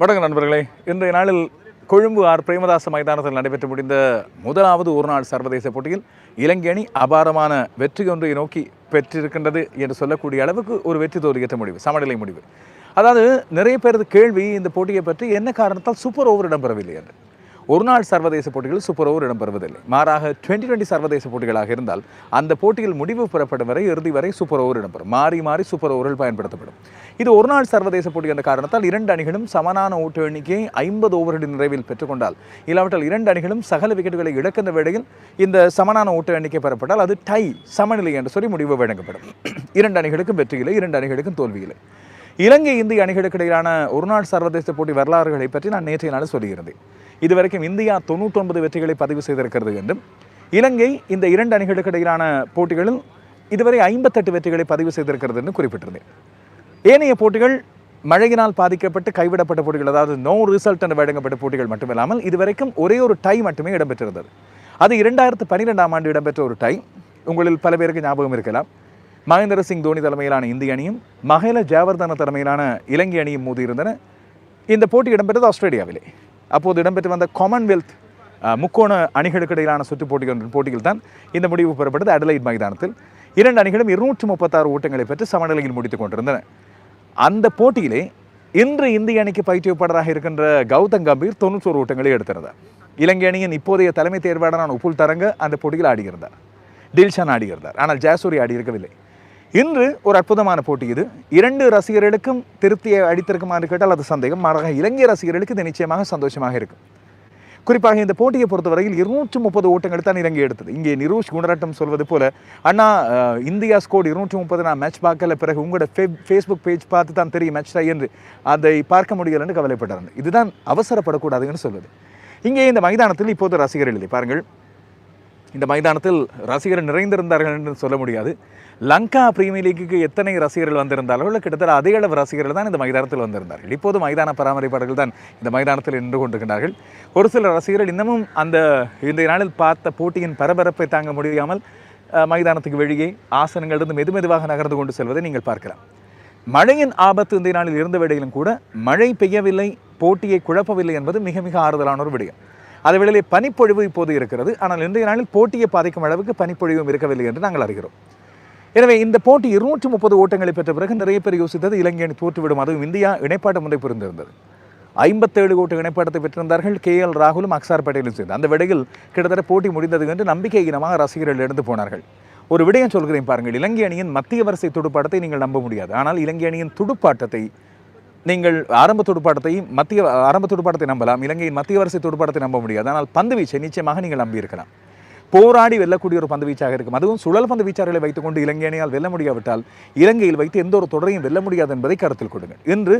வணக்கம் நண்பர்களே. இன்றைய நாளில் கொழும்பு ஆர் பிரேமதாச மைதானத்தில் நடைபெற்று முடிந்த முதலாவது ஒருநாள் சர்வதேச போட்டியில் இலங்கை அணி அபாரமான வெற்றி ஒன்றை நோக்கி பெற்றிருக்கின்றது என்று சொல்லக்கூடிய அளவுக்கு ஒரு வெற்றி தோல்வியற்ற முடிவு சமநிலை முடிவு. அதாவது நிறைய பேரது கேள்வி இந்த போட்டியை பற்றி என்ன காரணத்தால் சூப்பர் ஓவர் இடம்பெறவில்லை என்று. ஒரு நாள் சர்வதேச போட்டிகள் சூப்பர் ஓவர் இடம்பெறுவதில்லை. மாறாக டுவெண்ட்டி டுவெண்ட்டி சர்வதேச போட்டிகளாக இருந்தால் அந்த போட்டியில் முடிவு பெறப்படும் வரை இறுதி வரை சூப்பர் ஓவர் இடம்பெறும். மாறி மாறி சூப்பர் ஓவர்கள் பயன்படுத்தப்படும். இது ஒரு நாள் சர்வதேச போட்டி என்ற காரணத்தால் இரண்டு அணிகளும் சமனான ஓட்டு எண்ணிக்கையை ஐம்பது ஓவர்களின் நிறைவில் பெற்றுக்கொண்டால். இல்லாவிட்டால் இரண்டு அணிகளும் சகல விக்கெட்டுகளை இழக்கின்ற வேளையில் இந்த சமனான ஓட்டு எண்ணிக்கை பெறப்பட்டால் அது டை சமநிலை என்று சொல்லி முடிவு வழங்கப்படும். இரண்டு அணிகளுக்கும் வெற்றியில்லை இரண்டு அணிகளுக்கும் தோல்வியில்லை இலங்கை இந்திய அணிகளுக்கு இடையிலான ஒருநாள் சர்வதேச போட்டி வரலாறுகளை பற்றி நான் நேற்றைய நாள் சொல்லியிருந்தேன். இதுவரைக்கும் இந்தியா தொண்ணூற்றொன்பது வெற்றிகளை பதிவு செய்திருக்கிறது என்றும் இலங்கை இந்த இரண்டு அணிகளுக்கு இடையிலான போட்டிகளில் இதுவரை ஐம்பத்தெட்டு வெற்றிகளை பதிவு செய்திருக்கிறது என்று குறிப்பிட்டிருந்தேன். ஏனைய போட்டிகள் மழையினால் பாதிக்கப்பட்டு கைவிடப்பட்ட போட்டிகள் அதாவது நோ ரிசல்ட் என்று வழங்கப்பட்ட போட்டிகள் மட்டுமில்லாமல் இதுவரைக்கும் ஒரே ஒரு டை மட்டுமே இடம்பெற்றிருந்தது. அது இரண்டாயிரத்து பன்னிரெண்டாம் ஆண்டு இடம்பெற்ற ஒரு டை உங்களில் பல பேருக்கு ஞாபகம் இருக்கலாம். மகேந்திர சிங் தோனி தலைமையிலான இந்திய அணியும் மகேல ஜெயவர்தன தலைமையிலான இலங்கை அணியும் மோதியிருந்தன இந்த போட்டி இடம்பெற்றது ஆஸ்திரேலியாவிலே. அப்போது இடம்பெற்று வந்த காமன்வெல்த் முக்கோண அணிகளுக்கு இடையிலான சுற்று போட்டிகள் போட்டியில் தான் இந்த முடிவு பெறப்பட்டது. அடலைட் மைதானத்தில் இரண்டு அணிகளும் இருநூற்று முப்பத்தாறு ஓட்டங்களை பெற்று சமநிலையில் முடித்துக் கொண்டிருந்தன. அந்த போட்டியிலே இன்று இந்திய அணிக்கு பயிற்றுவிப்பாளராக இருக்கின்ற கௌதம் கம்பீர் தொண்ணூற்றோரு ஓட்டங்களை எடுத்திருந்தார். இலங்கை அணியின் இப்போதைய தலைமை தேர்வாளரான உப்புல் தரங்க அந்த போட்டியில் ஆடியிருந்தார். டில்ஷான் ஆடியிருந்தார். ஆனால் ஜாசூரி ஆடியிருக்கவில்லை. இன்று ஒரு அற்புதமான போட்டி இது. இரண்டு ரசிகர்களுக்கும் திருப்தியை அடித்திருக்குமான்னு கேட்டால் அது சந்தேகம். மாறாக இலங்கை ரசிகர்களுக்கு இது நிச்சயமாக சந்தோஷமாக இருக்கும். குறிப்பாக இந்த போட்டியை பொறுத்தவரையில் இருநூற்று முப்பது ஓட்டங்கள் தான் இறங்கி எடுத்தது. இங்கே நிரூஷ் குணரட்டம் சொல்வது போல அண்ணா இந்தியா ஸ்கோர் இருநூற்றி முப்பது நான் மேட்ச் பார்க்கல பிறகு உங்களோட ஃபே ஃபேஸ்புக் பேஜ் பார்த்து தான் தெரியும் மேட்ச் என்று. அதை பார்க்க முடியல என்று கவலைப்பட்டார் இதுதான் அவசரப்படக்கூடாதுன்னு சொல்வது. இங்கே இந்த மைதானத்தில் இப்போது ரசிகர்கள் இல்லை. பாருங்கள். இந்த மைதானத்தில் ரசிகர்கள் நிறைந்திருந்தார்கள் என்று சொல்ல முடியாது. லங்கா பிரீமியர் லீக்குக்கு எத்தனை ரசிகர்கள் வந்திருந்தாலும் கிட்டத்தட்ட அதே அளவு ரசிகர்கள் தான் இந்த மைதானத்தில் வந்திருந்தார்கள். இப்போது மைதான பராமரிப்பாளர்கள் தான் இந்த மைதானத்தில் நின்று கொண்டிருக்கிறார்கள். ஒரு சில ரசிகர்கள் இன்னமும் அந்த இந்த நாளில் பார்த்த போட்டியின் பரபரப்பை தாங்க முடியாமல் மைதானத்துக்கு வெளியே ஆசனங்களிலிருந்து மெது மெதுவாக நகர்ந்து கொண்டு செல்வதை நீங்கள் பார்க்கலாம். மழையின் ஆபத்து இந்த நாளில் இருந்த வேளையிலும் கூட மழை பெய்யவில்லை போட்டியை குழப்பவில்லை என்பது மிக மிக ஆறுதலான ஒரு விடயம். அதே வேளையிலே பனிப்பொழிவு இப்போது இருக்கிறது. ஆனால் இன்றைய நாளில் போட்டியை பாதிக்கும் அளவுக்கு பனிப்பொழிவும் இருக்கவில்லை என்று நாங்கள் அறிகிறோம். எனவே இந்த போட்டி இருநூற்றி முப்பது ஓட்டங்களை பெற்ற பிறகு நிறைய பேர் யோசித்தது இலங்கை அணி தோற்றுவிடும். அதுவும் இந்தியா இணைப்பாட்ட முறை புரிந்திருந்தது. ஐம்பத்தேழு ஓட்டு இணைப்பாட்டத்தை பெற்றிருந்தார்கள் கே எல் ராகுலும் அக்சார் பட்டேலும் சேர்ந்து. அந்த விடையில் கிட்டத்தட்ட போட்டி முடிந்தது என்று நம்பிக்கை இனமாக ரசிகர்கள் எடுத்து போனார்கள். ஒரு விடயம் சொல்கிறேன் பாருங்கள். இலங்கை அணியின் மத்திய வரிசை துடுப்பாட்டத்தை நீங்கள் நம்ப முடியாது. ஆனால் இலங்கை அணியின் துடுப்பாட்டத்தை நீங்கள் ஆரம்ப துடுப்பாட்டத்தையும் மத்திய ஆரம்ப துடுப்பாட்டத்தை நம்பலாம் இலங்கையின் மத்திய வரிசை துடுப்பாட்டத்தை நம்ப முடியாது. ஆனால் பந்து வீச்சை நிச்சயமாக நீங்கள் நம்பியிருக்கலாம். போராடி வெல்லக்கூடிய ஒரு பந்து வீச்சாக இருக்கும். அதுவும் சுழல் பந்து வீச்சாளர்களை வைத்துக்கொண்டு இலங்கை அணியால் வெல்ல முடியாவிட்டால் இலங்கையில் வைத்து எந்த ஒரு தொடரையும் வெல்ல முடியாது என்பதை கருத்தில் கொள்ளுங்கள். இன்று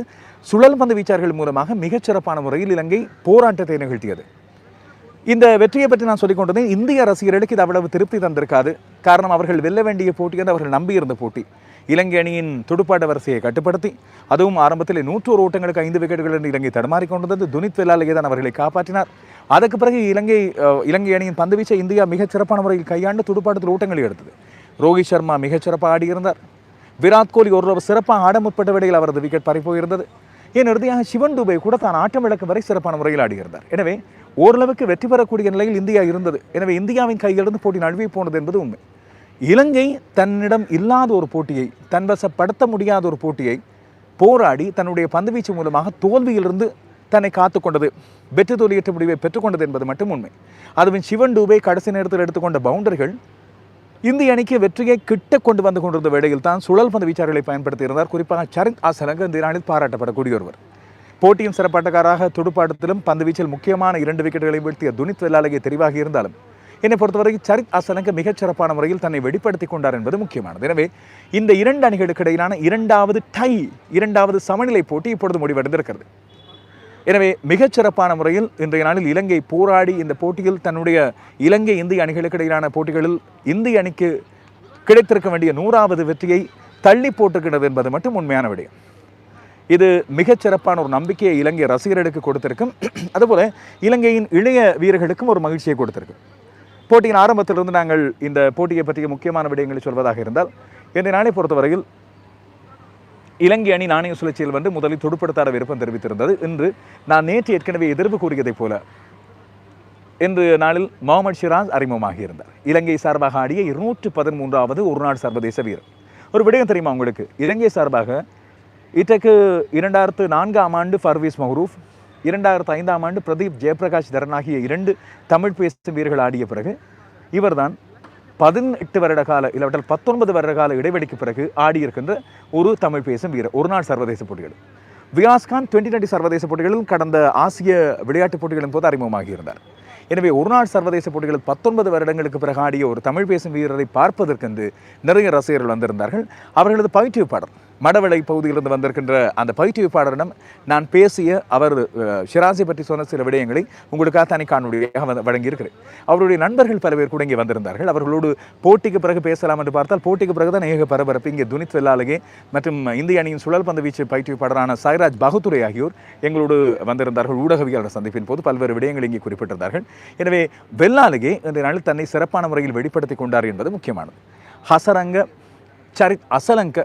சுழல் பந்து வீச்சார்கள் மூலமாக மிகச்சிறப்பான முறையில் இலங்கை போராட்டத்தை நிகழ்த்தியது. இந்த வெற்றியை பற்றி நான் சொல்லிக் கொண்டதே இந்திய ரசிகர்களுக்கு இது அவ்வளவு திருப்தி தந்திருக்காது. காரணம் அவர்கள் வெல்ல வேண்டிய போட்டி என்று அவர்கள் நம்பியிருந்த போட்டி. இலங்கை அணியின் துடுப்பாட்ட வரிசையை கட்டுப்படுத்தி அதுவும் ஆரம்பத்தில் நூற்றோரு ஓட்டங்களுக்கு ஐந்து விக்கெட்டுகள் என்று இலங்கை தடுமாறிக் கொண்டிருந்தது துனித் வெல்லாலயேதான் அவர்களை காப்பாற்றினார். அதற்கு பிறகு இலங்கை இலங்கை அணியின் பந்துவீச்சை இந்தியா மிகச் சிறப்பான முறையில் கையாண்டு துடுப்பாட்டத்தில் ஓட்டங்களை எடுத்தது. ரோஹித் சர்மா மிகச்சிறப்பாக ஆடியிருந்தார். விராட் கோலி ஒரு சிறப்பாக ஆட முற்பட்ட வேளையில் அவரது விக்கெட் பறிப்போயிருந்தது ஏன் இறுதியாக சிவன் துபே கூட தான் ஆட்டம் இழக்கும் வரை சிறப்பான முறையில் ஆடியிருந்தார். எனவே ஓரளவுக்கு வெற்றி பெறக்கூடிய நிலையில் இந்தியா இருந்தது. எனவே இந்தியாவின் கையிலிருந்து போட்டி நழுவி போனது என்பது உண்மை. இலங்கை தன்னிடம் இல்லாத ஒரு போட்டியை தன்வசப்படுத்த முடியாத ஒரு போட்டியை போராடி தன்னுடைய பந்துவீச்சு மூலமாக தோல்வியிலிருந்து தன்னை காத்துக்கொண்டது வெற்றி தோல்வியற்ற முடிவை பெற்றுக்கொண்டது என்பது மட்டும் உண்மை. அதுவும் சிவன் டூபே கடைசி நேரத்தில் எடுத்துக்கொண்ட பவுண்டர்கள் இந்திய அணிக்கு வெற்றியை கிட்ட கொண்டு வந்து கொண்டிருந்த வேளையில் தான் சுழல் பந்து வீச்சாளர்களை பயன்படுத்தி இருந்தார். குறிப்பாக சரித் ஆசலங்க இந்த நாளில் பாராட்டப்படக்கூடிய ஒருவர். போட்டியின் சிறப்பாட்டக்காராக துடுப்பாட்டத்திலும் பந்து வீச்சில் முக்கியமான இரண்டு விக்கெட்டுகளை வீழ்த்திய துனித் வெல்லாலகே தெரிவாகி இருந்தாலும் என்னை பொறுத்தவரை சரித் அசலங்க மிகச்சிறப்பான முறையில் தன்னை வெளிப்படுத்திக் கொண்டார் என்பது முக்கியமானது. எனவே இந்த இரண்டு அணிகளுக்கு இடையிலான இரண்டாவது டை இரண்டாவது சமநிலை போட்டி இப்பொழுது முடிவடைந்திருக்கிறது. எனவே மிகச்சிறப்பான முறையில் இன்றைய நாளில் இலங்கை போராடி இந்த போட்டியில் தன்னுடைய இலங்கை இந்திய அணிகளுக்கு இடையிலான போட்டிகளில் இந்திய அணிக்கு கிடைத்திருக்க வேண்டிய நூறாவது வெற்றியை தள்ளி போட்டுக்கிறது என்பது மட்டும் உண்மையான விடயம். இது மிகச்சிறப்பான ஒரு நம்பிக்கையை இலங்கை ரசிகர்களுக்கு கொடுத்திருக்கும். அதுபோல் இலங்கையின் இளைய வீரர்களுக்கும் ஒரு மகிழ்ச்சியை கொடுத்திருக்கும். போட்டியின் ஆரம்பத்திலிருந்து நாங்கள் இந்த போட்டியை பற்றிய முக்கியமான விடயங்களை சொல்வதாக இருந்தால் இன்றைய நாளை பொறுத்தவரையில் இலங்கை அணி நாணய சுழற்சியில் வந்து முதலில் துடுப்படுத்தாட விருப்பம் தெரிவித்திருந்தது. இன்று நான் நேற்று ஏற்கனவே எதிர்ப்பு கூறியதைப் போல இன்று நாளில் முகமது ஷிராஸ் அறிமுகமாகி இருந்தார். இலங்கை சார்பாக ஆடிய இருநூற்று பதிமூன்றாவது ஒருநாள் சர்வதேச வீரர். ஒரு விடயம் தெரியுமா உங்களுக்கு? இலங்கை சார்பாக இத்தக்கு இரண்டாயிரத்து நான்காம் ஆண்டு ஃபர்வீஸ் மஹ்ரூஃப் இரண்டாயிரத்து ஐந்தாம் ஆண்டு பிரதீப் ஜெயபிரகாஷ் தரன் ஆகிய இரண்டு தமிழ் பேசும் வீரர்கள் ஆடிய பிறகு இவர்தான் பதினெட்டு வருட கால இல்லாவிட்டால் பத்தொன்பது வருட கால இடைவெளிக்கு பிறகு ஆடியிருக்கின்ற ஒரு தமிழ் பேசும் வீரர் ஒரு நாள் சர்வதேச போட்டிகள். வியாஸ்கான் டுவெண்ட்டி டுவெண்ட்டி சர்வதேச போட்டிகளில் கடந்த ஆசிய விளையாட்டுப் போட்டிகளின் போது அறிமுகமாகி இருந்தார். எனவே ஒரு நாள் சர்வதேச போட்டிகளில் பத்தொன்பது வருடங்களுக்கு பிறகு ஆடிய ஒரு தமிழ் பேசும் வீரரை பார்ப்பதற்கென்று நிறைய ரசிகர்கள் வந்திருந்தார்கள். அவர்களது பயிற்றுவிப்பாளர் மடவளை பகுதியிலிருந்து வந்திருக்கின்ற அந்த பயிற்றுவிப்பாளரிடம் நான் பேசிய அவர் ஷிராசி பற்றி சொன்ன சில விடயங்களை உங்களுக்காக தனி காணொலியாக வழங்கியிருக்கிறேன். அவருடைய நண்பர்கள் பல பேர் கூட இங்கே வந்திருந்தார்கள். அவர்களோடு போட்டிக்கு பிறகு பேசலாம் என்று பார்த்தால் போட்டிக்கு பிறகு தான் ஏக பரபரப்பு. இங்கே துனித் வெல்லாலகே மற்றும் இந்திய அணியின் சுழல் பந்து வீச்சு பயிற்றுவிப்பாளரான சாய்ராஜ் பகுத்துரை ஆகியோர் எங்களோடு வந்திருந்தார்கள். ஊடகவியாளர் சந்திப்பின் போது பல்வேறு விடயங்கள் இங்கே குறிப்பிட்டிருந்தார்கள். எனவே வெல்லாலகே இன்றைய நாளில் தன்னை சிறப்பான முறையில் வெளிப்படுத்திக் கொண்டார் என்பது முக்கியமானது. ஹசரங்க சரித் அசலங்க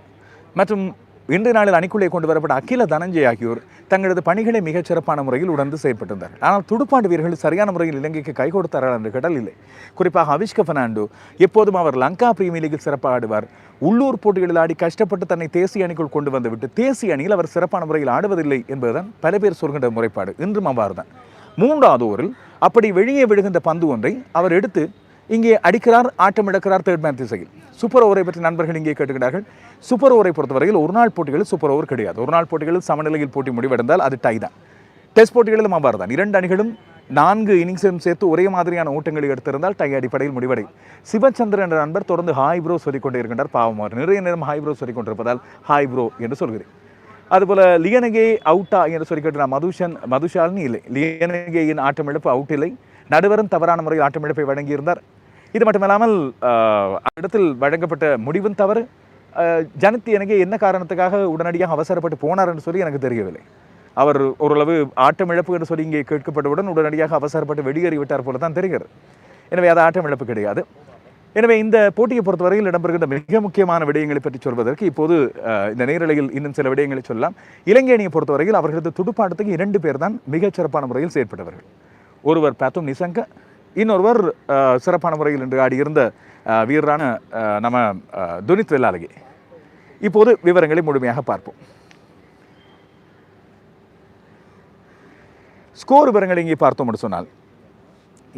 மற்றும் இன்று நாளில் அணிக்குள்ளே கொண்டு வரப்பட்ட அகில தனஞ்சய் ஆகியோர் தங்களது பணிகளை மிகச் சிறப்பான முறையில் உணர்ந்து செயல்பட்டிருந்தார் ஆனால் துடுப்பாண்டு வீரர்கள் சரியான முறையில் இலங்கைக்கு கை கொடுத்தார்கள் என்று கடல் இல்லை. குறிப்பாக அவிஷ்க பெர்னாண்டோ எப்போதும் அவர் லங்கா பிரீமியர் லீகில் சிறப்பாக ஆடுவார். உள்ளூர் போட்டிகளில் ஆடி கஷ்டப்பட்டு தன்னை தேசிய அணிக்குள் கொண்டு வந்துவிட்டு தேசிய அணியில் அவர் சிறப்பான முறையில் ஆடுவதில்லை என்பதுதான் பல பேர் சொல்கின்ற முறைப்பாடு. இன்றும் அவ்வாறுதான். மூன்றாவது ஓரில் அப்படி வெளியே விழுகின்ற பந்து ஒன்றை அவர் எடுத்து இங்கே அடிக்கிறார் ஆட்டம் இழக்கிறார் தேர்ட் மேன் திசையில். சூப்பர் ஓவரை பற்றி நண்பர்கள் இங்கே கேட்டுக்கிறார்கள் சூப்பர் ஓவரை பொறுத்தவரையில் ஒரு நாள் போட்டிகளில் சூப்பர் ஓவர் கிடையாது. ஒரு நாள் போட்டிகளில் சமநிலையில் போட்டி முடிவடைந்தால் அது டை தான். டெஸ்ட் போட்டிகளிலும் அவ்வாறு தான். இரண்டு அணிகளும் நான்கு இன்னிங்ஸையும் சேர்த்து ஒரே மாதிரியான ஓட்டங்களை எடுத்திருந்தால் டை அடிப்படையில் முடிவடை. சிவச்சந்திரன் என்ற நண்பர் தொடர்ந்து ஹாய் ப்ரோ சொல்லிக்கொண்டே இருக்கின்றார். பாவம் அவர் நிறைய நேரம் ஹாய் ப்ரோ சொல்லிக்கொண்டிருப்பதால் ஹாய் ப்ரோ என்று சொல்கிறேன். அதுபோல் லியனகே அவுட்டா என்று சொல்லி கேட்டு நான் மதுஷன் மதுஷாலினி இல்லை. லியனகேயின் ஆட்டமிழப்பு அவுட் இல்லை. நடுவரும் தவறான முறையில் ஆட்டமிழப்பை வழங்கியிருந்தார். இது மட்டுமில்லாமல் ஆஹ், இடத்தில் வழங்கப்பட்ட முடிவும் தவறு. ஜனத்தி எனக்கு என்ன காரணத்துக்காக உடனடியாக அவசரப்பட்டு போனார் என்று சொல்லி எனக்கு தெரியவில்லை. அவர் ஓரளவு ஆட்டமிழப்பு என்று சொல்லி இங்கே கேட்கப்பட்டவுடன் உடனடியாக அவசரப்பட்டு வெளியேறி விட்டார் போல தான் தெரிகிறது. எனவே அது ஆட்டமிழப்பு கிடையாது. எனவே இந்த போட்டியை பொறுத்தவரையில் இடம்பெறுகின்ற மிக முக்கியமான விடயங்களை பற்றி சொல்வதற்கு இப்போது இந்த நேரலையில் இன்னும் சில விடயங்களை சொல்லலாம். இலங்கை அணியை பொறுத்தவரையில் அவர்களது துடுப்பாட்டத்துக்கு இரண்டு பேர் தான் மிகச் சிறப்பான முறையில் செயற்பட்டவர்கள். ஒருவர் பேத்தும் நிசங்க இன்னொருவர் சிறப்பான முறையில் இன்று ஆடியிருந்த வீரரான நம்ம துனித் வெல்லாலகே இப்போது விவரங்களை முழுமையாக பார்ப்போம். ஸ்கோர் விவரங்களை இங்கே பார்த்தோம் என்று சொன்னால்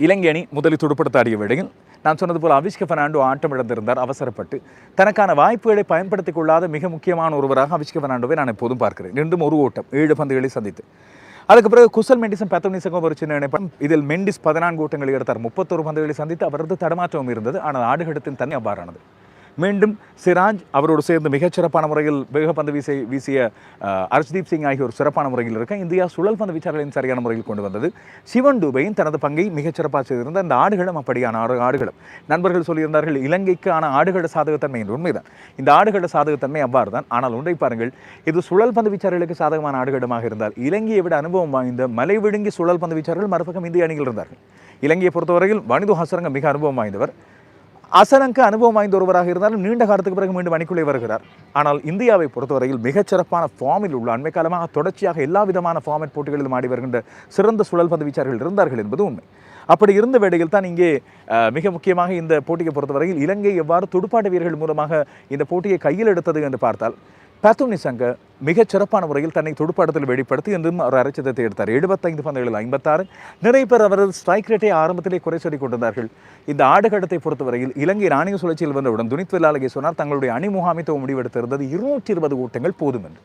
இலங்கை அணி முதலில் துடுப்படுத்த ஆடிய வேளையில் நான் சொன்னது போல் அவிஷ்க பெர்னாண்டோ ஆட்டம் இழந்திருந்தார் அவசரப்பட்டு. தனக்கான வாய்ப்புகளை பயன்படுத்திக் கொள்ளாத மிக முக்கியமான ஒருவராக அவிஷ்க பெர்னாண்டோவை நான் எப்போதும் பார்க்கிறேன். ரெண்டும் ஒரு ஓட்டம் ஏழு பந்துகளை சந்தித்து. அதுக்கு பிறகு குசல் மெண்டிஸும் பெத்தோனிசக்கும் ஒரு சின்ன இணைப்பம் இதில் மெண்டிஸ் பதினான்கு ஓட்டங்களை எடுத்தார். முப்பத்தொரு பந்துகளை சந்தித்து அவரது தடமாற்றமும் இருந்தது. ஆனால் ஆடுகடத்தின் தன்மை அபாரானது மீண்டும் சிராஜ் அவரோடு சேர்ந்து மிகச்சிறப்பான முறையில் வேகப்பந்து வீசை வீசிய அஹ், அர்ஷ்தீப் சிங் ஆகியோர் சிறப்பான முறையில் இருக்க இந்தியா சுழல் பந்து வீச்சாளர்களின் சரியான முறையில் கொண்டு வந்தது. சிவன் டூபையும் தனது பங்கை மிகச்சிறப்பாக செய்திருந்த அந்த ஆடுகளும் அப்படியான ஆடு ஆடுகளும். நண்பர்கள் சொல்லியிருந்தார்கள் இலங்கைக்கான ஆடுகள சாதகத்தன்மை என்று உண்மைதான். இந்த ஆடுகள சாதகத்தன்மை அவ்வாறு தான் ஆனால் ஒன்றை பாருங்கள் இது சுழல் பந்து வீச்சாளர்களுக்கு சாதகமான ஆடுகளமாக இருந்தால் இலங்கையை விட அனுபவம் வாய்ந்த மலை விழுங்கி சுழல் பந்து வீச்சாளர்கள் மறுபக்கம் இந்திய அணியில் இருந்தார்கள். இலங்கையை பொறுத்தவரையில் வனிது ஹசரங்க மிக அனுபவம் வாய்ந்தவர். அசலங்க அனுபவம் வாய்ந்த ஒருவராக இருந்தாலும் நீண்ட காலத்துக்கு பிறகு மீண்டும் அணிக்குள்ளே வருகிறார். ஆனால் இந்தியாவை பொறுத்தவரையில் மிகச்சிறப்பான ஃபார்மில் உள்ள அண்மை காலமாக தொடர்ச்சியாக எல்லா விதமான ஃபார்மேட் போட்டிகளிலும் ஆடி வருகின்ற சிறந்த சுழல் பந்து வீச்சார்கள் இருந்தார்கள் என்பது உண்மை. அப்படி இருந்த வேடையில் தான் இங்கே மிக முக்கியமாக இந்த போட்டியை பொறுத்தவரையில் இலங்கை எவ்வாறு துடுப்பாட்ட வீரர்கள் மூலமாக இந்த போட்டியை கையில் எடுத்தது என்று பார்த்தால் பேத்தும் நிசங்க மிகச் சிறப்பான முறையில் தன்னை துடுப்பாட்டத்தில் வெளிப்படுத்தி என்றும் அவர் அரைச்சதத்தை எடுத்தார். எழுபத்தைந்து பந்துகளில் ஐம்பத்தாறு. நிறைய பேர் அவரது ஸ்ட்ரைக் ரேட்டை ஆரம்பத்திலே குறை சொல்லிக் கொண்டிருந்தார்கள். இந்த ஆடுகளத்தை பொறுத்தவரையில் இலங்கை ராணுவ சுழற்சியில் வந்தவுடன் துனித் வெல்லாலகே சொன்னார் தங்களுடைய அணி முகாமித்துவ முடிவெடுத்திருந்தது இருநூற்றி இருபது ஓட்டங்கள் போதும் என்று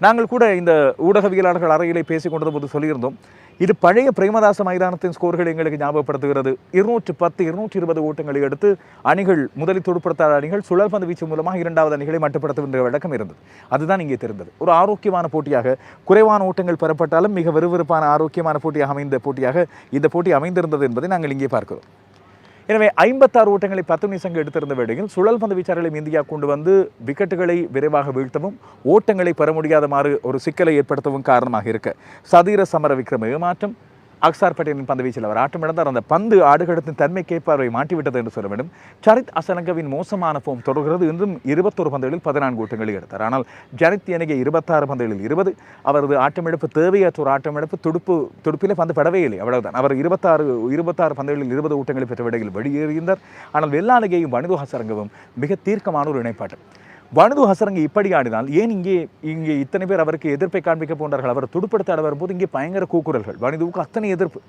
நாங்கள் கூட இந்த ஊடகவியலாளர்கள் அறையிலே பேசிக் கொண்டது போது சொல்லியிருந்தோம் இது பழைய பிரேமதாச மைதானத்தின் ஸ்கோர்கள் எங்களுக்கு ஞாபகப்படுத்துகிறது. இருநூற்று பத்து இருநூற்றி இருபது ஓட்டங்களை எடுத்து அணிகள் முதலில் துடுப்படுத்தாத அணிகள் சுழல் பந்து வீச்சு மூலமாக இரண்டாவது அணிகளை மட்டுப்படுத்துகின்ற வழக்கம் இருந்தது. அதுதான் இங்கே தெரிந்தது. ஒரு ஆரோக்கியமான போட்டியாக குறைவான ஓட்டங்கள் பெறப்பட்டாலும் மிக விறுவிறுப்பான ஆரோக்கியமான போட்டியாக அமைந்த போட்டியாக இந்த போட்டி அமைந்திருந்தது என்பதை நாங்கள் இங்கே பார்க்கிறோம். எனவே ஐம்பத்தாறு ஓட்டங்களை பத்து நிமிஷங்கள் எடுத்திருந்த வேளையில் சுழல் பந்து வீச்சாளர்களையும் இந்தியா கொண்டு வந்து விக்கெட்டுகளை விரைவாக வீழ்த்தவும் ஓட்டங்களை பெற முடியாதமாறு ஒரு சிக்கலை ஏற்படுத்தவும் காரணமாக இருக்க சதீர சமர விக்ரம ஏமாற்றம் அக்சார் பட்டேலின் பந்து வீச்சில் அவர் ஆட்டமிழந்தார் அந்த பந்து ஆடுகளத்தின் தன்மைக்கேற்ப அவரை மாட்டிவிட்டது என்று சொல்ல வேண்டும். சரித் அசலங்கவின் மோசமான ஃபோம் தொடர்கிறது. இன்றும் இருபத்தொரு பந்துகளில் பதினான்கு ஓட்டங்களை எடுத்தார். ஆனால் ஜனித் எனகே இருபத்தாறு பந்துகளில் இருபது. அவரது ஆட்டமிழப்பு தேவையற்ற ஒரு ஆட்டமிழப்பு துடுப்பு துடுப்பிலே பந்து படவே இல்லை. அவ்வளவுதான். அவர் இருபத்தாறு இருபத்தாறு பந்துகளில் இருபது ஓட்டங்களை பெற்ற விடையில் வெளியேறியிருந்தார். ஆனால் வெள்ளாலகையும் வனிது ஹசரங்கவும் மிக தீர்க்கமான ஒரு இணைப்பாட்டு வனது ஹசரங்க இப்படி ஆடினால் ஏன் இங்கே இங்கே இத்தனை பேர் அவருக்கு எதிர்ப்பை காண்பிக்க போன்றார்கள்? அவர் துடுப்படுத்த வரும்போது இங்கே பயங்கர கூக்குரல்கள் வனிதுவுக்கு அத்தனை எதிர்ப்பு.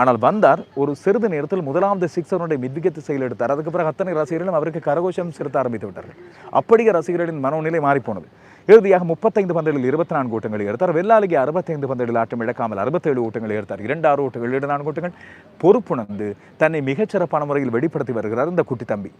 ஆனால் வந்தார் ஒரு சிறிது நேரத்தில் முதலாவது சிக்ஸருடைய மித்விகத்தை செயல் எடுத்தார். அதுக்கு பிறகு அத்தனை ரசிகர்களும் அவருக்கு கரகோஷம் செலுத்த ஆரம்பித்து விட்டார்கள் அப்படியே ரசிகர்களின் மனோநிலை மாறிப்போனது. இறுதியாக முப்பத்தைந்து பந்தலில் இருபத்தி நான்கு ஓட்டங்களை எடுத்தார். வெள்ளாலிக்கு அறுபத்தைந்து பந்தலில் ஆட்டம் இழக்காமல் அறுபத்தேழு ஓட்டங்களை எடுத்தார். இரண்டு ஆறு ஓட்டங்கள் இரண்டு நான்கு ஓட்டங்கள் பொறுப்புணர்ந்து தன்னை மிகச்சிறப்பான முறையில் வெளிப்படுத்தி வருகிறார் இந்த குட்டி தம்பி.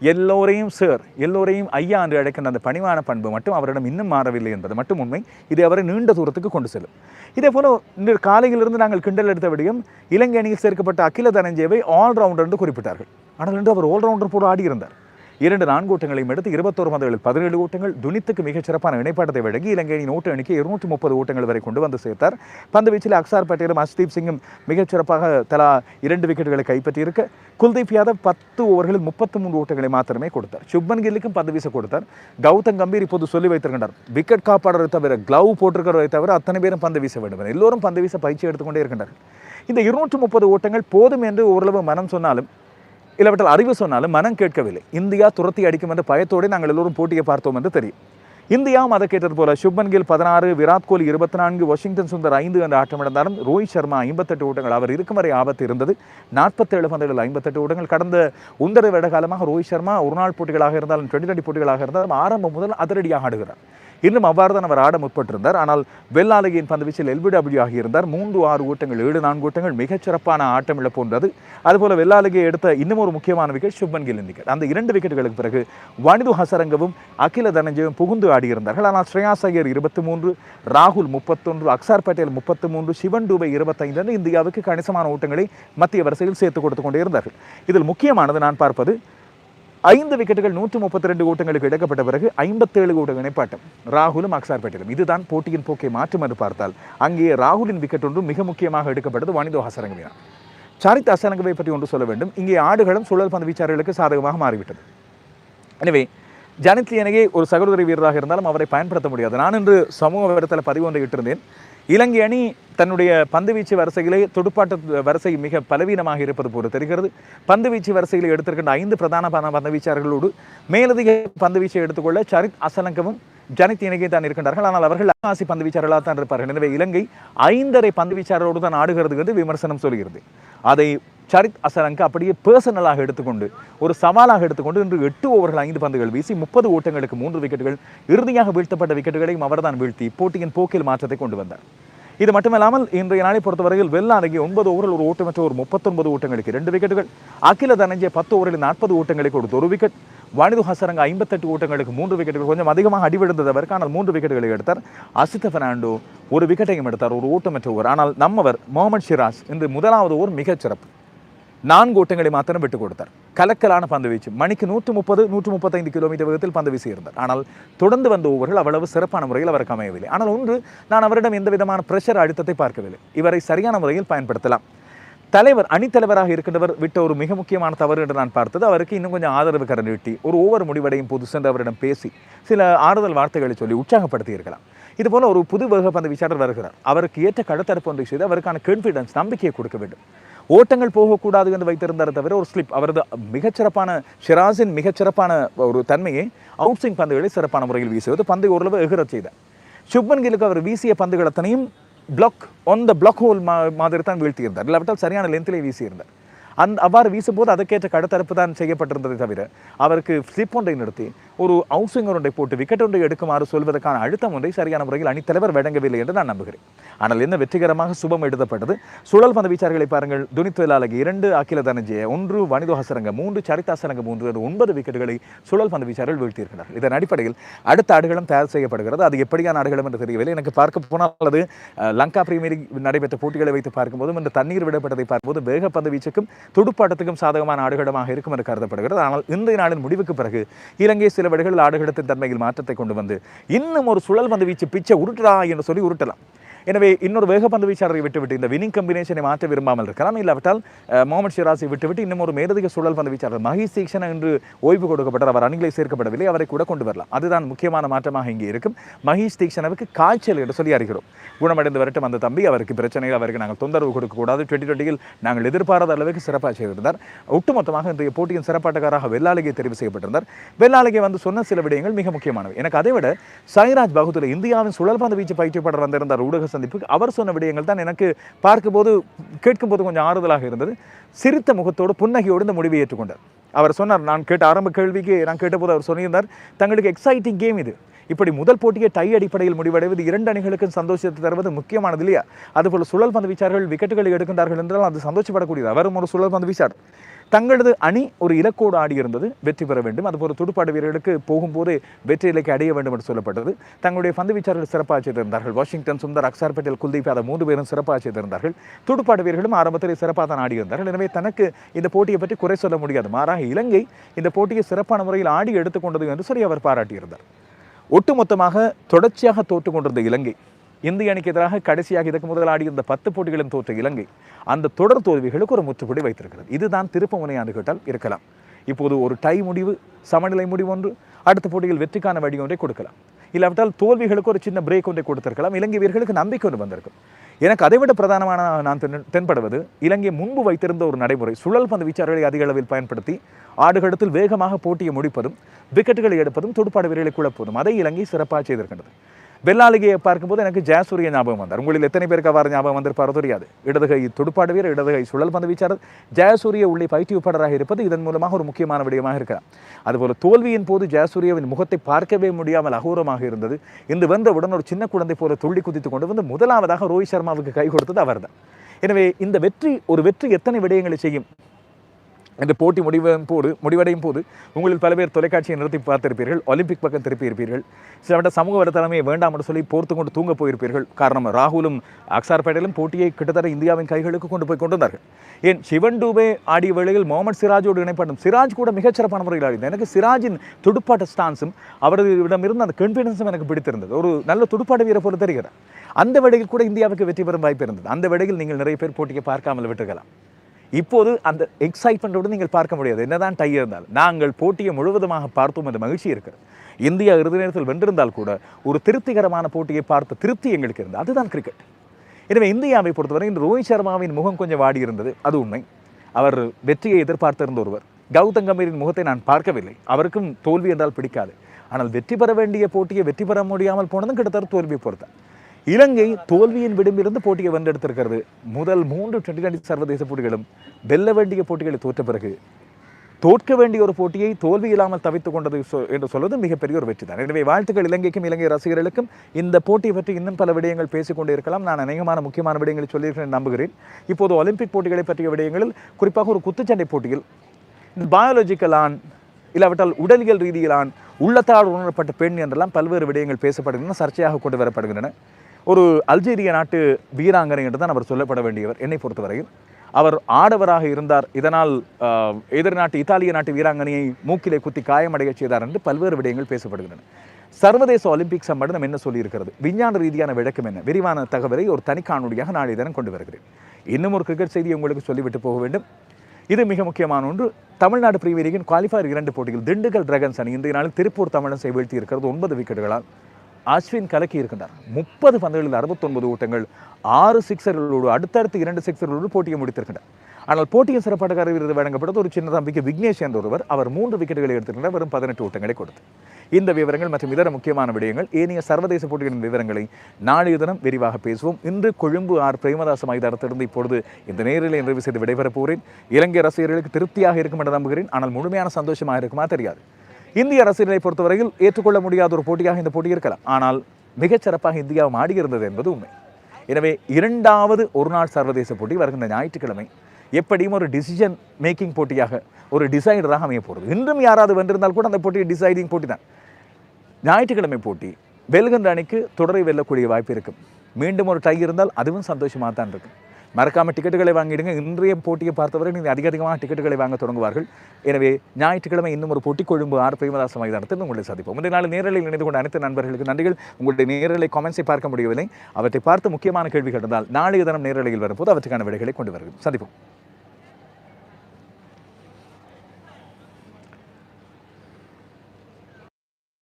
எல்லோரையும் சார் எல்லோரையும் ஐயா என்று அழைக்கின்ற அந்த பணிவான பண்பு மட்டும் அவரிடம் இன்னும் மாறவில்லை என்பது மட்டும் உண்மை. இது அவரை நீண்ட தூரத்துக்கு கொண்டு செல்லும். இதே போல இன்று காலையிலிருந்து நாங்கள் கிண்டல் எடுத்த விடியும் இலங்கை அணியில் சேர்க்கப்பட்ட அகில தனஞ்சேவை ஆல்ரவுண்டர் என்று குறிப்பிட்டார்கள். ஆனால் இன்று அவர் ஆல்ரவுண்டர் போல ஆடியிருந்தார். இரண்டு நான்கு ஓட்டங்களையும் எடுத்து இருபத்தோரு பந்துகளில் பதினேழு ஓட்டங்கள் துனித்துக்கு மிகச் சிறப்பான இணைப்பாட்டத்தை வழங்கி இலங்கை ஓட்டு ஓட்ட அணிக்கு இருநூற்றி முப்பது ஓட்டங்கள் வரை கொண்டு வந்து சேர்த்தார். பந்து வீச்சில் அக்சார் பட்டேலும் அஸ்தீப் சிங்கும் மிகச் சிறப்பாக தலா இரண்டு விக்கெட்டுகளை கைப்பற்றியிருக்க. குல்தீப் யாதவ் பத்து ஓவர்களில் முப்பத்தி மூன்று ஓட்டங்களை மாத்திரமே கொடுத்தார். சுப்மன் கில்லுக்கும் பந்து வீச கொடுத்தார். கௌதம் கம்பீர் இப்போது சொல்லி வைத்திருக்கின்றார். விக்கெட் காப்பாளரை தவிர க்ளவ் போட்டிருக்கிறவரை தவிர அத்தனை பேரும் பந்து வீச வேண்டும் எல்லோரும் பந்து வீச பயிற்சி எடுத்துக்கொண்டே இருக்கின்றார்கள். இந்த இருநூற்று முப்பது ஓட்டங்கள் போதும் என்று ஓரளவு மனம் சொன்னாலும் இல்லாவிட்டால் அறிவு சொன்னாலும் மனம் கேட்கவில்லை. இந்தியா துரத்தி அடிக்கும் என்ற பயத்தோடு நாங்கள் எல்லோரும் போட்டியை பார்த்தோம் என்று தெரியும். இந்தியாவும் அதை கேட்டது போல சுப்மன் கில் பதினாறு விராட் கோலி இருபத்தி நான்கு வாஷிங்டன் சுந்தர் ஐந்து என்ற ஆட்டமிழந்தாலும் ரோஹித் சர்மா ஐம்பத்தெட்டு ஓட்டங்கள் அவர் இருக்கும் வரை ஆபத்து இருந்தது. நாற்பத்தேழு பந்துகளில் ஐம்பத்தெட்டு ஓட்டங்கள் கடந்த ஒன்றரை வருட காலமாக ரோஹித் சர்மா ஒரு நாள் போட்டிகளாக இருந்தாலும் டுவெண்ட்டி டுவெண்டி போட்டிகளாக இருந்தாலும் ஆரம்பம் முதல் அதிரடியாக ஆடுகிறார். இன்னும் அவ்வாறு தான் அவர் ஆட முற்பட்டிருந்தார். ஆனால் வெள்ளாலகையின் பந்து வீச்சில் எல்பிடபிள்யூ ஆகியிருந்தார். மூன்று ஆறு ஓட்டங்கள் ஏழு நான்கு ஓட்டங்கள் மிகச்சிறப்பான ஆட்டம் இழப்போன்றது. அதுபோல வெள்ளாலகையை எடுத்த இன்னும் ஒரு முக்கியமான விக்கெட் சுப்மன் கில் விக்கெட் அந்த இரண்டு விக்கெட்டுகளுக்கு பிறகு வனிது ஹசரங்கவும் அகில தனஞ்சயும் புகுந்து ஆடியிருந்தார்கள். ஆனால் ஸ்ரேயாஸ் ஐயர் இருபத்தி மூன்று ராகுல் முப்பத்தொன்று அக்சார் பட்டேல் முப்பத்து மூன்று சிவன் டூபை இருபத்தைந்து இந்தியாவுக்கு கணிசமான ஓட்டங்களை மத்திய வரிசையில் சேர்த்து கொடுத்து கொண்டே இருந்தார்கள் இதில் முக்கியமானது நான் பார்ப்பது ஐந்து விக்கெட்டுகள் நூற்று முப்பத்தி ரெண்டு ஓட்டங்களுக்கு எடுக்கப்பட்ட பிறகு ஐம்பத்தேழு ஓட்ட இணைப்பாட்டம் ராகுலும் அக்சார் பட்டேலும் இதுதான் போட்டியின் போக்கை மாற்றும் என்று பார்த்தால் அங்கே ராகுலின் விக்கெட் ஒன்று மிக முக்கியமாக எடுக்கப்பட்டது வாணிதோ ஹசரங்கவினான் சரித் அசரங்கவை பற்றி ஒன்று சொல்ல வேண்டும். இங்கே ஆடுகளும் சுழல் பந்து வீச்சாளர்களுக்கு சாதகமாக மாறிவிட்டது. எனவே ஜனித் லியனகே ஒரு சகோதரி வீரராக இருந்தாலும் அவரை பயன்படுத்த முடியாது. நான் இன்று சமூக விடத்தில் பதிவு ஒன்றை இட்டிருந்தேன். இலங்கை அணி தன்னுடைய பந்துவீச்சு வரிசையிலே துடுப்பாட்ட வரிசை மிக பலவீனமாக இருப்பது போல தெரிகிறது. பந்துவீச்சு வரிசையில் எடுத்திருக்கின்ற ஐந்து பிரதான பந்துவீச்சாளர்களோடு மேலதிக பந்துவீச்சை எடுத்துக்கொள்ள சரித் அசலங்கவும் ஜனித் இணகே தான் இருக்கின்றார்கள். ஆனால் அவர்கள் ஆசி பந்து வீச்சாளர்களாக தான் இருப்பார்கள். எனவே இலங்கை ஐந்தரை பந்து வீச்சாளரோடு தான் ஆடுகிறது என்று விமர்சனம் சொல்கிறது. அதை சரித் அசரங்க அப்படியே பர்சனலாக எடுத்துக்கொண்டு ஒரு சவாலாக எடுத்துக்கொண்டு இன்று எட்டு ஓவர்கள் ஐந்து பந்துகள் வீசி முப்பது ஓட்டங்களுக்கு மூன்று விக்கெட்டுகள் இறுதியாக வீழ்த்தப்பட்ட விக்கெட்டுகளையும் அவர்தான் வீழ்த்தி போட்டியின் போக்கில் மாற்றத்தை கொண்டு வந்தார். இது மட்டுமல்லாமல் இன்றைய நாளை பொறுத்தவரையில் வெள்ளானகி ஒன்பது ஓவரில் ஒரு ஓட்டமற்ற ஒரு முப்பத்தொன்பது ஓட்டங்களுக்கு ரெண்டு விக்கெட்டுகள் அகில தனஞ்சய பத்து ஓவரில் நாற்பது ஓட்டங்களுக்கு கொடுத்து ஒரு விக்கெட் வாணிது ஹசரங்க ஐம்பத்தெட்டு ஓட்டங்களுக்கு மூன்று விக்கெட்டுகள் கொஞ்சம் அதிகமாக அடிவிழுந்தது அவருக்கு ஆனால் மூன்று விக்கெட்டுகளை எடுத்தார். அசித்த பெர்னாண்டோ ஒரு விக்கெட்டையும் எடுத்தார் ஒரு ஓட்டமற்ற ஓவர் ஆனால் நம்மவர் முகமது ஷிராஸ் இன்று முதலாவது ஓர் மிகச்சிறப்பு. நான்கு ஓட்டங்களை மாத்திரம் விட்டுக் கொடுத்தார். கலக்கலான பந்து வீச்சு. மணிக்கு நூற்று முப்பது நூற்று முப்பத்தைந்து கிலோமீட்டர் வேகத்தில் பந்து வீசி இருந்தார் ஆனால் தொடர்ந்து வந்த ஓவர்கள் அவ்வளவு சிறப்பான முறையில் அவருக்கு அமையவில்லை. ஆனால் ஒன்று நான் அவரிடம் எந்த விதமான பிரஷர் அழுத்தத்தை பார்க்கவில்லை. இவரை சரியான முறையில் பயன்படுத்தலாம். தலைவர் அணித்தலைவராக இருக்கின்றவர் விட்ட ஒரு மிக முக்கியமான தவறு என்று நான் பார்த்தது. அவருக்கு இன்னும் கொஞ்சம் ஆதரவு கரண்ட் நீட்டி ஒரு ஓவர் முடிவடையும் போது சென்று அவரிடம் பேசி சில ஆறுதல் வார்த்தைகளை சொல்லி உற்சாகப்படுத்தி இருக்கலாம் இது போல ஒரு புது வேக பந்து வீச்சாளர் வருகிறார். அவருக்கு ஏற்ற கடத்தரப்பு ஒன்றை செய்து அவருக்கான கான்ஃபிடன்ஸ் நம்பிக்கையை கொடுக்க வேண்டும். ஓட்டங்கள் போகக்கூடாது என்று வைத்திருந்தார் தவிர ஒரு ஸ்லிப் அவரது மிகச்சிறப்பான ஷிராஸின் மிகச்சிறப்பான ஒரு தன்மையை அவுட்ஸிங் பந்துகளை சிறப்பான முறையில் வீசுவது. பந்தை ஓரளவு எகிரச் செய்தார் சுப்மன் கிலுக்கு அவர் வீசிய பந்துகள் அத்தனையும் black one the black hole மா மாதிரி தான் வீழ்த்தியிருந்தார். இல்லாவிட்டால் சரியான லென்த்திலே வீசியிருந்தார். அந்த அவ்வாறு வீசும்போது அதற்கேற்ற கடத்தரப்பு தான் செய்யப்பட்டிருந்ததை தவிர அவருக்கு ஸ்லிப் ஒன்றை நிறுத்தி ஒரு அவுட்ஸ்விங்கர் ஒன்றை போட்டு விக்கெட் ஒன்றை எடுக்குமாறு சொல்வதற்கான அழுத்தம் ஒன்றை சரியான முறையில் அணித்தலைவர் வழங்கவில்லை என்று நான் நம்புகிறேன். ஆனால் என்ன வெற்றிகரமாக சுபம் எழுதப்பட்டது? சுழல் பந்த வீச்சார்களை பாருங்கள். துணித் தொழிலாளர்கள் இரண்டு அகில தனஞ்சய ஒன்று வனிதோ ஹசரங்க மூன்று சரிதாசரங்க மூன்று என்று ஒன்பது விக்கெட்டுகளை சுழல் பந்து வீச்சார்கள் வீழ்த்தியிருக்கிறார். இதன் அடிப்படையில் அடுத்த ஆடுகளும் தயார் செய்யப்படுகிறது. அது எப்படியான ஆடுகளும் என்று தெரியவில்லை. எனக்கு பார்க்க போனால் அது லங்கா பிரீமியர் நடைபெற்ற போட்டிகளை வைத்து பார்க்கும்போதும் இந்த தண்ணீர் விடப்பட்டதை பார்க்கும்போது வேக வீச்சுக்கும் துடுப்பாட்டத்துக்கும் சாதகமான ஆடுகளமாக இருக்கும் என்று கருதப்படுகிறது. ஆனால் இன்றைய நாளின் முடிவுக்கு பிறகு இலங்கை சில வழிகளில் ஆடுகளத்தின் தன்மையில் மாற்றத்தை கொண்டு வந்து இன்னும் ஒரு சுழல் வந்து வீச்சு பிச்சை உருட்டுறா என்று சொல்லி உருட்டலாம். எனவே இன்னொரு வேகப்பந்து வீச்சாளரை விட்டுவிட்டு இந்த வினிங் கம்பினேஷனை மாற்ற விரும்பாமல் இருக்கலாம். இல்லாவிட்டால் அஹ், முகமது விட்டுவிட்டு இன்னும் ஒரு மேலதிக சுழல் பந்து வீச்சாளர் மகேஷ் தீக்ஷன் என்று ஓய்வு கொடுக்கப்பட்டார். அவர் அணிகளை சேர்க்கப்படவில்லை. அவரை கூட கொண்டு வரலாம். அதுதான் முக்கியமான மாற்றமாக இங்கே இருக்கும். மகேஷ் தீக்ஷனுக்கு காய்ச்சல் என்று சொல்லி அறிகிறோம். குணமடைந்து வரட்டும் அந்த தம்பி. அவருக்கு பிரச்சனைகள் அவருக்கு நாங்கள் தொந்தரவு கொடுக்கக்கூடாது. டுவெண்ட்டி டுவெண்ட்டியில் நாங்கள் எதிர்பாராத அளவுக்கு சிறப்பாக செய்திருந்தார். ஒட்டுமொத்தமாக இன்றைய போட்டியின் சிறப்பாட்டக்காராக வெள்ளாளிகை தெரிவு செய்யப்பட்டிருந்தார். வெள்ளாளிகை வந்து சொன்ன சில விடயங்கள் மிக முக்கியமானவை. எனக்கு அதை விட சாய்ராஜ் பகுதுல இந்தியாவின் சுழல்பந்து வீச்சு பயிற்சியாளர் வந்திருந்தார் ஊடக சந்திப்புக்கு அவர் சொன்ன விடயங்கள் தான் எனக்கு பார்க்கும்போது கேட்கும்போது கொஞ்சம் ஆறுதலாக இருந்தது. சிரித்த முகத்தோடு புன்னகையோடு இந்த முடிவை ஏற்றுக்கொண்டார். அவர் சொன்னார் நான் கேட்ட ஆரம்ப கேள்விக்கு நான் கேட்டபோது அவர் சொல்லியிருந்தார் தங்களுக்கு எக்ஸைட்டிங் கேம் இது. இப்படி முதல் போட்டியை டை அடிப்படையில் முடிவடைவது இரண்டு அணிகளுக்கும் சந்தோஷத்தை தருவது முக்கியமானது இல்லையா? அதுபோல் சுழல் பந்து வீச்சார்கள் விக்கெட்டுகளை எடுக்கின்றார்கள் என்றால் அது சந்தோஷப்படக்கூடியது. அவரும் ஒரு சுழல் பந்து வீச்சார் தங்களது அணி ஒரு இலக்கோடு ஆடியிருந்தது வெற்றி பெற வேண்டும். அதுபோல் துடுப்பாடு வீரர்களுக்கு போகும்போது வெற்றி இலக்கை அடைய வேண்டும் என்று சொல்லப்பட்டது. தங்களுடைய பந்து வீச்சாளர்கள் சிறப்பாக செய்திருந்தார்கள் வாஷிங்டன் சுந்தர் அக்சார் பட்டேல் குல்தீப் அதை மூன்று பேரும் சிறப்பாக செய்திருந்தார்கள் துடுப்பாடு வீரர்களும் ஆரம்பத்தில் சிறப்பாக தான் ஆடியிருந்தார்கள். எனவே தனக்கு இந்த போட்டியை பற்றி குறை சொல்ல முடியாது. மாறாக இலங்கை இந்த போட்டியை சிறப்பான முறையில் ஆடி எடுத்துக்கொண்டது என்று சொல்லி அவர் பாராட்டியிருந்தார். ஒட்டுமொத்தமாக தொடர்ச்சியாக தோற்று கொண்டிருந்த இலங்கை இந்திய அணிக்கு எதிராக கடைசியாக இதற்கு முதல் ஆடியிருந்த பத்து போட்டிகளும் தோற்ற இலங்கை அந்த தொடர் தோல்விகளுக்கு ஒரு முற்றுப்புடி வைத்திருக்கிறது. இதுதான் திருப்ப முனையாண்டு கேட்டால் இருக்கலாம். இப்போது ஒரு டை முடிவு சமநிலை முடிவு ஒன்று அடுத்த போட்டியில் வெற்றிக்கான வழி ஒன்றை கொடுக்கலாம். இல்லாவிட்டால் தோல்விகளுக்கு ஒரு சின்ன பிரேக் ஒன்றை கொடுத்திருக்கலாம். இலங்கை வீரர்களுக்கு நம்பிக்கை ஒன்று வந்திருக்கும். எனக்கு அதைவிட பிரதானமான நான் தென் தென்படுவது இலங்கை முன்பு வைத்திருந்த ஒரு நடைமுறை சுழல் பந்து வீச்சாளர்களை அதிக அளவில் பயன்படுத்தி ஆடுகளத்தில் வேகமாக போட்டியை முடிப்பதும் விக்கெட்டுகளை எடுப்பதும் துடுப்பாடு வீரர்களை குழப்பதும் அதை இலங்கை சிறப்பாக செய்திருக்கின்றது. வெள்ளாளிகையை பார்க்கும்போது எனக்கு ஜெயசூரிய ஞாபகம் வந்தார். உங்களில் எத்தனை பேருக்கு அவ்வாறு ஞாபகம் வந்திருப்பாரோ தெரியாது. இடதுகை துடுப்பாடு வீரர் இடதுகை சுழல் பந்து வீச்சாரர் ஜெயசூரிய உள்ளே பயிற்றுவிப்பாளராக இருப்பது இதன் மூலமாக ஒரு முக்கியமான விடயமாக இருக்கிறார் அதுபோல தோல்வியின் போது ஜெயசூரியவின் முகத்தை பார்க்கவே முடியாமல் அகோரமாக இருந்தது. இன்று வந்தவுடன் ஒரு சின்ன குழந்தை போல துள்ளி குதித்து கொண்டு வந்து முதலாவதாக ரோஹித் சர்மாவுக்கு கை கொடுத்தது அவர்தான். எனவே இந்த வெற்றி ஒரு வெற்றி எத்தனை விடயங்களை செய்யும்? இந்த போட்டி முடிவடையும் போது முடிவடையும் போது உங்களில் பல பேர் தொலைக்காட்சியை நிறுத்தி பார்த்திருப்பீர்கள் ஒலிம்பிக் பக்கம் திருப்பியிருப்பீர்கள். சில சமூக வலைத்தளமே வேண்டாம் என்று சொல்லி போர்த்து கொண்டு தூங்க போயிருப்பீர்கள். காரணம் ராகுலும் அக்சார் பேட்டலும் போட்டியை கிட்டத்தட்ட இந்தியாவின் கைகளுக்கு கொண்டு போய் கொண்டிருந்தார்கள். ஏன் சிவன் டூபே ஆடிய வேளையில் முகமது சிராஜோடு இணைப்பாடும் சிராஜ் கூட மிகச்சிறப்பான முறையில் ஆடினார். எனக்கு சிராஜின் துடுப்பாட்ட ஸ்டான்ஸும் அவரிடமிருந்து அந்த கான்ஃபிடன்ஸும் எனக்கு பிடித்திருந்தது. ஒரு நல்ல துடுப்பாட்ட வீரர் போல தெரிகிறார் அந்த வேளையில் கூட இந்தியாவுக்கு வெற்றி பெறும் வாய்ப்பு இருந்தது. அந்த வேளையில் நீங்கள் நிறைய பேர் போட்டியை பார்க்காமல் விட்டுருக்கலாம் இப்போது அந்த எக்ஸைட்மெண்ட்டோடு நீங்கள் பார்க்க முடியாது. என்னதான் டை இருந்தால் நாங்கள் போட்டியை முழுவதுமாக பார்த்தோம் என்ற மகிழ்ச்சி இருக்கிறது இந்தியா இறுதி நேரத்தில் வென்றிருந்தால் கூட ஒரு திருப்திகரமான போட்டியை பார்த்த திருப்தி எங்களுக்கு இருந்தது. அதுதான் கிரிக்கெட் எனவே இந்தியாவை பொறுத்தவரை இந்த ரோஹித் சர்மாவின் முகம் கொஞ்சம் வாடி இருந்தது. அது உண்மை. அவர் வெற்றியை எதிர்பார்த்திருந்த ஒருவர். கௌதம் கம்பீரின் முகத்தை நான் பார்க்கவில்லை. அவருக்கும் தோல்வி என்றால் பிடிக்காது. ஆனால் வெற்றி பெற வேண்டிய போட்டியை வெற்றி பெற முடியாமல் போனதும் கிட்டத்தட்ட தோல்வியை பொறுத்தான் இலங்கை தோல்வியின் விடமிருந்து போட்டியை வென்றெடுத்திருக்கிறது. முதல் மூன்று டுவெண்டி டுவெண்டி சர்வதேச போட்டிகளும் வெல்ல வேண்டிய போட்டிகளை தோற்ற பிறகு தோற்க வேண்டிய ஒரு போட்டியை தோல்வி இல்லாமல் தவித்துக் கொண்டது சொ- என்று சொல்வது மிகப்பெரிய ஒரு வெற்றி தான் எனவே வாழ்த்துக்கள் இலங்கைக்கும் இலங்கை ரசிகர்களுக்கும். இந்த போட்டியை பற்றி இன்னும் பல விடயங்கள் பேசிக்கொண்டே இருக்கலாம். நான் அநேகமான முக்கியமான விடயங்களை சொல்லியிருக்கிறேன் நம்புகிறேன். இப்போது ஒலிம்பிக் போட்டிகளை பற்றிய விடயங்களில் குறிப்பாக ஒரு குத்துச்சண்டை போட்டியில் பயாலஜிக்கல் இல்லாவிட்டால் உடலியல் ரீதியிலான் உள்ளத்தால் உணரப்பட்ட பெண் என்றெல்லாம் பல்வேறு விடயங்கள் பேசப்படுகின்றன சர்ச்சையாக கொண்டு வரப்படுகின்றன. ஒரு அல்ஜீரிய நாட்டு வீராங்கனை என்று தான் அவர் சொல்லப்பட வேண்டியவர். என்னை பொறுத்தவரையில் அவர் ஆடவராக இருந்தார். இதனால் எதிர்நாட்டு எதிர் நாட்டு இத்தாலிய நாட்டு வீராங்கனையை மூக்கிலே குத்தி காயமடைய செய்தார் என்று பல்வேறு விடயங்கள் பேசப்படுகின்றன. சர்வதேச ஒலிம்பிக் சம்மேளனம் என்ன சொல்லியிருக்கிறது? விஞ்ஞான ரீதியான விளக்கம் என்ன? விரிவான தகவலை ஒரு தனி காணொலியாக நாளை தினம் கொண்டு வருகிறேன். இன்னும் ஒரு கிரிக்கெட் செய்தி உங்களுக்கு சொல்லிவிட்டு போக வேண்டும். இது மிக முக்கியமான ஒன்று. தமிழ்நாடு பிரீமியர் லீகின் குவாலிஃபயர் இரண்டு போட்டிகள் திண்டுக்கல் டிராகன்ஸ் அணி இன்றைய நாளில் திருப்பூர் தமிழன் வீழ்த்தி இருக்கிறது ஒன்பது விக்கெட்டுகளால் அஸ்வின் கலக்கி இருக்கின்றார். முப்பது பந்துகளில் அறுபத்தொன்பது ஓட்டங்கள் ஆறு சிக்ஸர்களோடு அடுத்தடுத்து இரண்டு சிக்ஸர்களோடு போட்டியை முடித்திருக்கின்றார். ஆனால் போட்டியின் சிறப்பாட்டக்கார விருது வழங்கப்பட்டது ஒரு சின்ன தம்பிக்கு விக்னேஷ் என்ற ஒருவர் அவர் மூன்று விக்கெட்டுகளை எடுத்திருக்கின்றார் வெறும் பதினெட்டு ஓட்டங்களை கொடுத்து. இந்த விவரங்கள் மற்றும் இதர முக்கியமான விடயங்கள் ஏனைய சர்வதேச போட்டிகளின் விவரங்களை நாளைய தினம் விரிவாக பேசுவோம். இன்று கொழும்பு ஆர். பிரேமதாச மைதானத்திலிருந்து இப்பொழுது இந்த நேரில் நிறைவு செய்து விடைபெறப் போகிறேன். இலங்கை ரசிகர்களுக்கு திருப்தியாக இருக்கும் என்று நம்புகிறேன். ஆனால் முழுமையான சந்தோஷமாக இருக்குமா தெரியாது. இந்திய அரசியலை பொறுத்தவரையில் ஏற்றுக்கொள்ள முடியாத ஒரு போட்டியாக இந்த போட்டி இருக்கலாம். ஆனால் மிகச்சிறப்பாக இந்தியாவும் ஆடியிருந்தது என்பது உண்மை. எனவே இரண்டாவது ஒருநாள் சர்வதேச போட்டி வருகின்ற ஞாயிற்றுக்கிழமை எப்படியும் ஒரு டிசிஷன் மேக்கிங் போட்டியாக ஒரு டிசைடராக அமைய போகிறது. இன்றும் யாராவது வென்றிருந்தால் கூட அந்த போட்டி டிசைடிங் போட்டி தான். ஞாயிற்றுக்கிழமை போட்டி வெல்கின்ற அணிக்கு தொடரை வெல்லக்கூடிய வாய்ப்பு இருக்கும். மீண்டும் ஒரு டை இருந்தால் அதுவும் சந்தோஷமாக தான் இருக்கும். மறக்காமல் டிக்கெட்டுகளை வாங்கிடுங்க. இன்றைய போட்டியை பார்த்தவரை நீங்கள் அதிக அதிகமாக டிக்கெட்டுகளை வாங்க தொடங்குவார்கள். எனவே ஞாயிற்றுக்கிழமை இன்னும் ஒரு போட்டி கொழும்பு ஆர். பிரேமதாச மைதானத்தில் உங்களை சந்திப்போம். இந்த நாள் நேரலில் இணைந்து கொண்ட அனைத்து நண்பர்களுக்கு நன்றிகள். உங்களுடைய நேரலை கமெண்ட்ஸை பார்க்க முடியவில்லை. அவற்றை பார்த்து முக்கியமான கேள்விகள் இருந்தால் நாளைய தினம் நேரலையில் வரும்போது அவற்றுக்கான விடைகளை கொண்டு வருகிறோம் சந்திப்போம்.